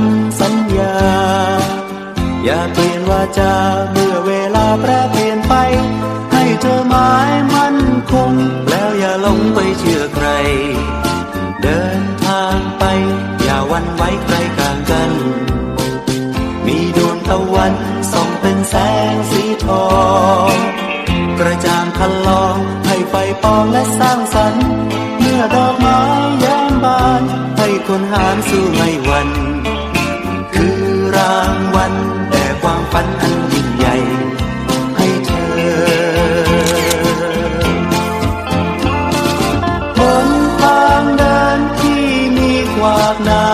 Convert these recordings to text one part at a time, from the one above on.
ำสัญญา อย่าเปลี่ยนวาจาเมื่อเวลาแปรเปลี่ยนไป ให้เธอหมายมั่นคง แล้วอย่าหลงไปเชื่อใคร เดินทางไป อย่าวันไว้ใครกลางกัน มีดวงตะวันส่องเป็นแสงสีทองกระจ่างคันลองให้ไฟปองและสร้างสรรค์ เมื่อดอกไม้แย้มบาน ให้คนหานสู้ไม่วัน วากน้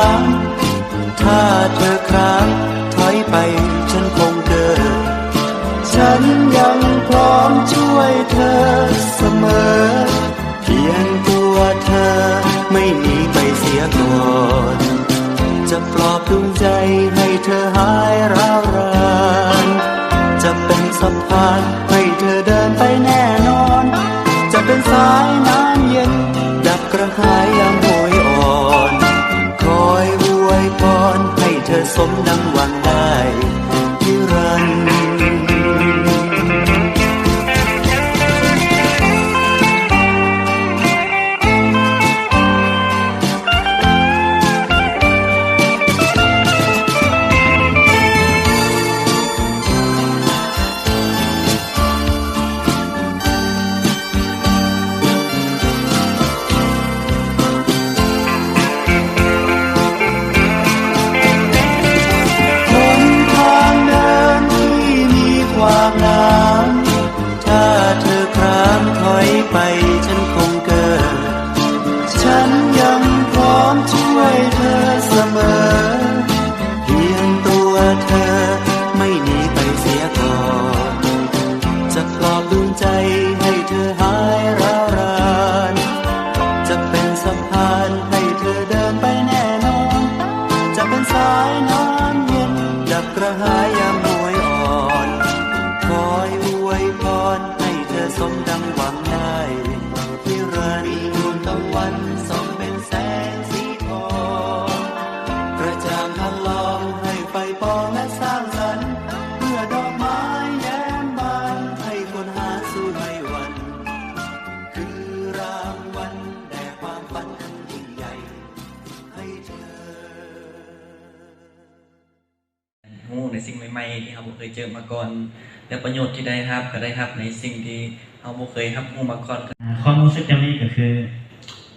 ำถ้าเธอครางถอยไปฉันคงเกิดฉันยังพร้อมช่วยเธอเสมอ เพียงตัวเธอไม่หนีไปเสียก่อนจะปลอบดวงใจให้เธอหายร้าวรานจะเป็นสะพานให้เธอเดินไปแน่นอน จะเป็นสายน้ำเย็น ดับกระหายยาม ให้เในสิ่งใหม่ๆที่เราบ่เคยเจอมาก่อน และประโยชน์ที่ได้รับก็ได้รับในสิ่งที่เราบ่เคยรับรู้มาก่อนอ่าความรู้สึกจำนี้ก็คือ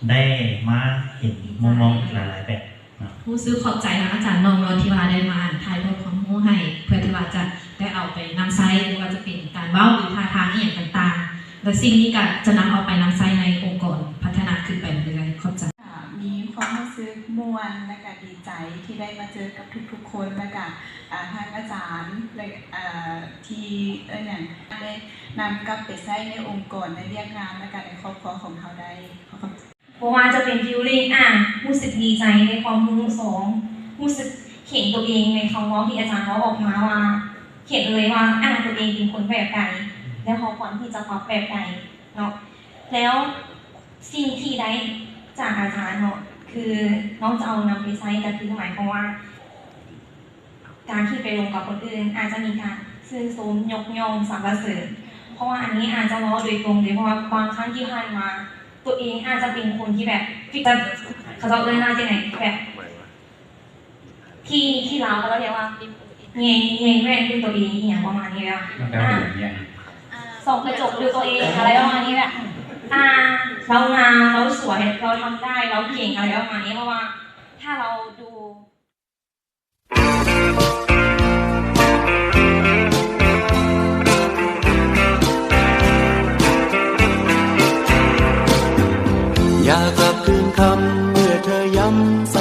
ได้มาเห็นมุมมองอีกหลายๆแบบเนาะผู้ซื้อขอบใจทางอาจารย์น้องนนที่ว่าได้มาถ่ายทอดความรู้ให้ เพื่อที่ว่าจะได้เอาไปนำใช้หรือว่าจะเป็นการเว้าหรือท่าทางอหย่างต่างๆ และสิ่งนี้ก็จะนำเอาไปนำใช้ในองค์กรพัฒนาขึ้นไป ความรู้สึกมวนและก็ดีใจที่ได้มาเจอกับทุกๆคนและก็อ่าทางอาจารย์และที่เออเนี่ยได้นำกลับไปใช้ในองค์กรในเรียกงานและก็ในครอบครัวของเขาได้ขอบคุณเพราะว่าจะเป็นฟิลลิ่งอะรู้สึกดีใจในความรู้สองรู้สึกเห็นตัวเองในคำว่าที่อาจารย์เขาออกมาว่าเขียนเลยว่าอะตัวเองเป็นคนแบบใดแล้วเขาควรที่จะปรับแบบใดเนาะแล้วสิ่งที่ได้จากอาจารย์เนาะ คือน้องจะเอานำไปใช้ก็คือหมายความว่า การที่ไปลงกับคนอื่น อาจจะมีการซื่นชมยกย่องสรรเสริญเพราะว่าอันนี้อาจจะล้อโดยตรงเลยเพราะว่าบางครั้งที่ผ่านมา ตัวเองอาจจะเป็นคนที่แบบจะเขาจะเอ่ยหน้าจะไหนแบบที่ที่เราเขาเรียกว่าเงยเงยแม่คือตัวเองอย่างประมาณนี้แบบอ่าส่องกระจกดูตัวเองอะไรประมาณนี้แบบ อ่าเรางามเราสวยเราทำได้เราเก่งอะไรประมาณนี้เพราะว่า ถ้าเราดูอยากกลับคืนคำเมื่อเธอย้ำ